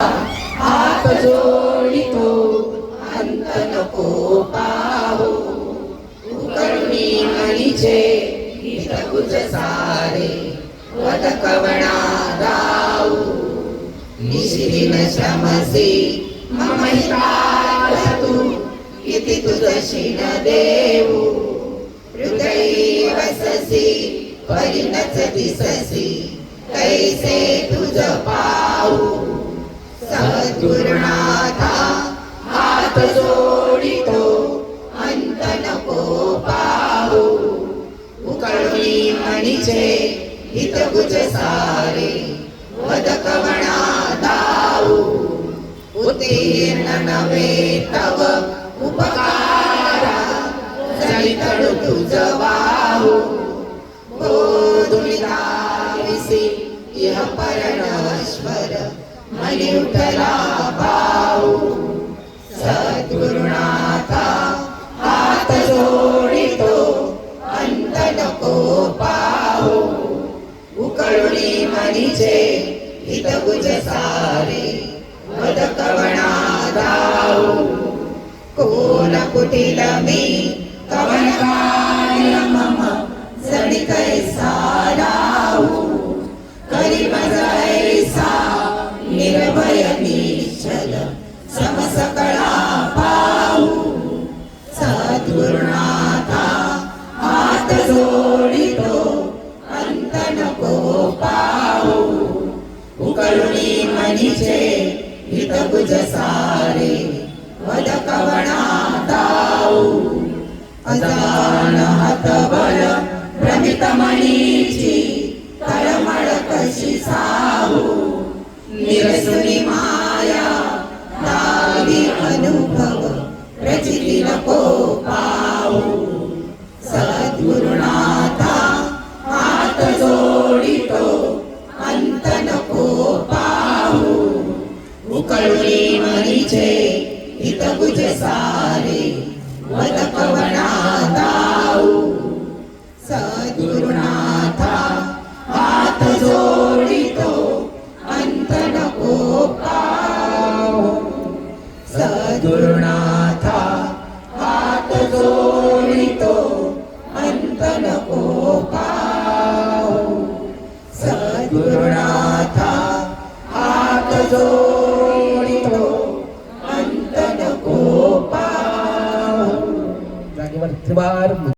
हात जोडितो अंत नको पाहो. कर्मी म्हणीचे हित कुज सारे वद कवणा दाऊ निशिदिन श्रमसी मम हितार्थ इति किती तुझशी न देऊ हृदयी वससी परिणच दिससि कैसे तुझ पाऊ सद्गुरुनाथा हात जोडितो अंत नको पाहू. उकळणी म्हणीचे हित गुज सारे वद कवणा दाऊ उत्तीर्ण नवे तव उपकारा जळीतळू तुझ वाहू बोधुनिदाविसी इह परणश्वर मनी उठला भाऊ सद्गुरुनाथा हात जोडितो अंत नको पाऊ उकळुनी मनीचे हित गुज सारे मद कवणा दाऊ कोल कुटिल मी कवन काय मम जणी समसकळा पाहू. सद्गुरुनाथा हात जोडितो अंत नको पाहू. उकळुनी म्हणीचे हित सारे वद कवणा दाऊ अजान हात बळ प्रचिती नको पाहू सद्गुरुनाथा हात जोडितो अंत नको पाहू उकळुनी म्हणीचे हित गुज सारे वद कवणा दाऊ सद्गुरुनाथा हात जोडितो अंत नको पाहू सद्गुरुनाथा हात अंत नको पाहू सद्गुरुनाथा हात जोडितो अंत नको पाहू जागेवर बार